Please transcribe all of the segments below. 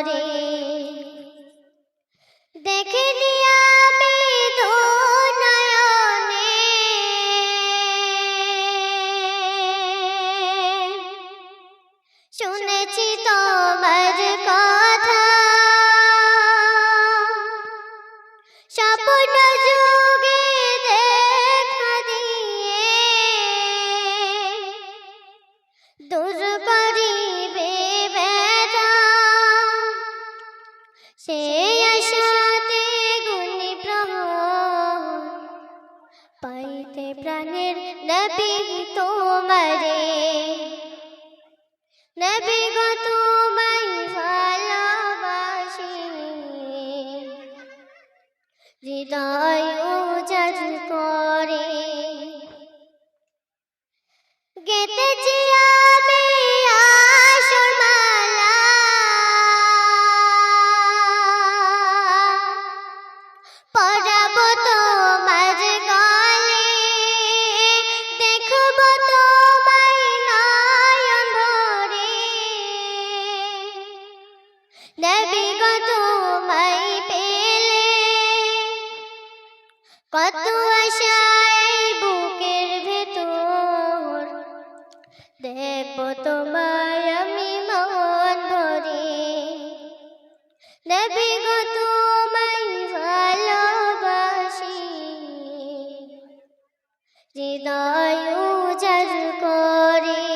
করে। দেখিনি আমি দু নয়নে শুনেছি তোমার কথা। স্বপ্ন প্রাণের নবী তোমারে। নবী গো তোমায় ভালোবাসি। হৃদয় কত আশায় বুকের ভেতর। দেব তোমায় আমি মন ভরে। নবী গো তোমায় ভালোবাসি। হৃদয় উজাড় করে।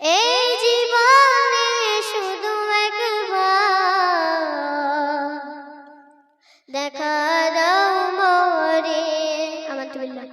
এই জীবনে শুধু একবার। দেখা দাও মরে আমার